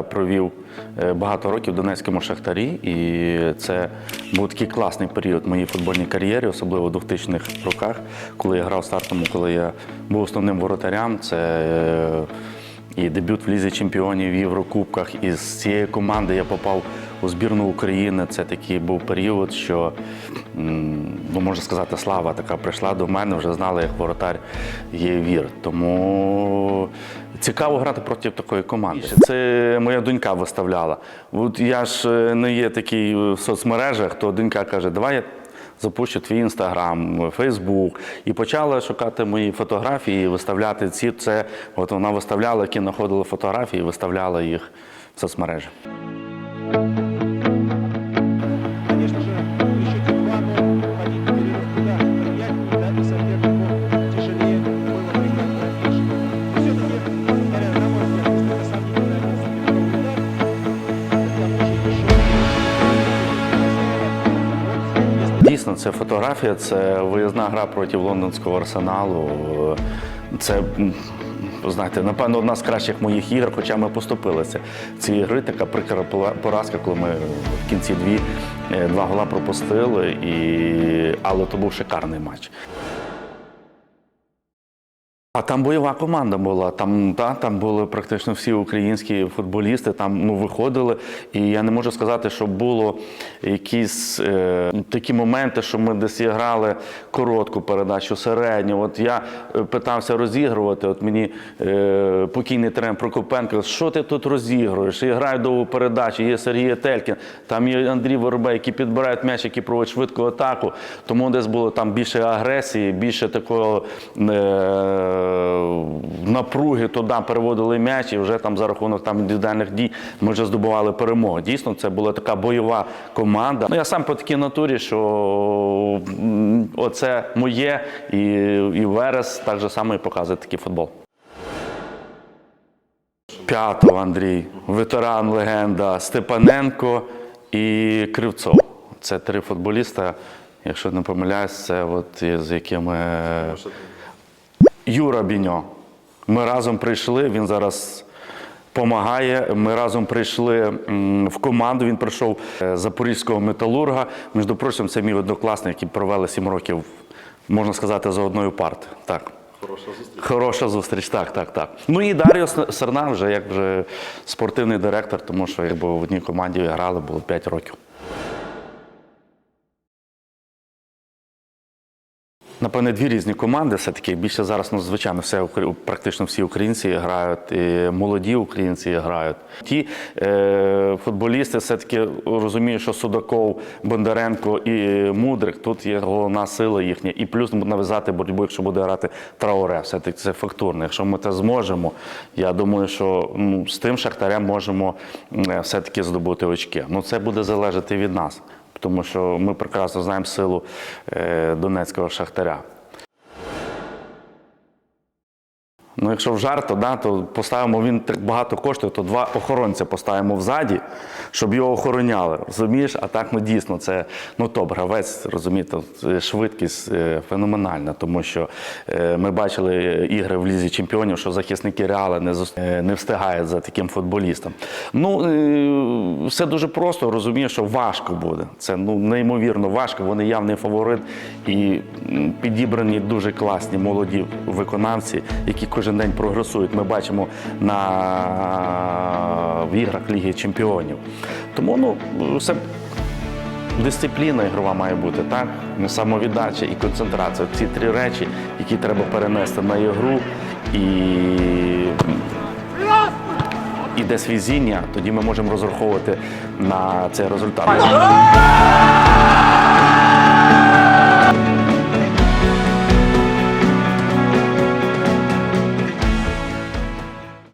я провів е, багато років в Донецькому Шахтарі, і це був такий класний період в моїй футбольній кар'єрі, особливо в 2000-х роках, коли я грав стартом, коли я був основним воротарям. Це е, і дебют в Лізі чемпіонів в Єврокубках. І з цієї команди я попав у збірну України. Це такий був період, що ну можна сказати, слава така прийшла до мене, вже знали, як воротар є вір. Тому цікаво грати проти такої команди. Це моя донька виставляла. От я ж е, не є такий в соцмережах, то донька каже, давай я запущу твій інстаграм, Фейсбук. І почала шукати мої фотографії, виставляти ці. Це от вона виставляла, які знаходила фотографії, виставляла їх в соцмережі. Дійсно, це фотографія, це виїзна гра проти лондонського арсеналу. Це, знаєте, напевно, одна з кращих моїх ігор, хоча ми поступилися. Ці гри така прикра поразка, коли ми в кінці дві, е, два гола пропустили, і... але то був шикарний матч. А там бойова команда була. Там, та, там були практично всі українські футболісти, там ну, виходили. І я не можу сказати, що було якісь е, такі моменти, що ми десь грали коротку передачу, середню. От я е, питався розігрувати. От мені е, покійний тренер Прокопенко, що ти тут розігруєш? Я граю довгу передачу, є Сергій Телькін, там є Андрій Воробей, які підбирають м'яч, які проводять швидку атаку. Тому десь було там більше агресії, більше такого. Е, напруги туди переводили м'яч, і вже там за рахунок там індивідуальних дій ми вже здобували перемогу. Дійсно, це була така бойова команда. Ну я сам по такій натурі, що оце моє, і, і Верес так же само і показує такий футбол. П'ятов Андрій, ветеран, легенда Степаненко і Кривцов. Це три футболіста, якщо не помиляюсь, це от з якими. Юра Біньо. Ми разом прийшли, він зараз допомагає. Ми разом прийшли в команду. Він прийшов е, запорізького металурга. Між прочим, це мій однокласник, який провели сім років, можна сказати, за одною партою. Так. Хороша зустріч. Хороша зустріч, так, так, так. Ну і Дар'о Серна вже як вже спортивний директор, тому що якби в одній команді грали, було 5 років. Напевне, дві різні команди. Все-таки більше зараз, ну, звичайно, все практично всі українці грають, і молоді українці грають. Ті е, футболісти все-таки розуміють, що Судаков, Бондаренко і Мудрик тут є головна сила їхня. І плюс нав'язати боротьбу, якщо буде грати Трауре. Все-таки це фактурно. Якщо ми це зможемо, я думаю, що ну, з тим шахтарем можемо е, все-таки здобути очки. Ну це буде залежати від нас тому що ми прекрасно знаємо силу е, донецького шахтаря. Ну, якщо в жарт, то, да, то поставимо він так багато коштує, то два охоронця поставимо взаді, щоб його охороняли. Розумієш? А так ну дійсно це ну топ гравець, розумієте, швидкість е, феноменальна, тому що е, ми бачили ігри в лізі чемпіонів, що захисники реали не, зус- е, не встигають за таким футболістом. Ну все дуже просто, розумію, що важко буде. Це ну неймовірно важко. Вони явний фаворит і підібрані дуже класні молоді виконавці, які кожен день прогресують. Ми бачимо на в іграх Ліги Чемпіонів. Тому ну все. Дисципліна ігрова має бути, так? Самовіддача і концентрація. Ці три речі, які треба перенести на ігру і, і десь візіння, тоді ми можемо розраховувати на цей результат.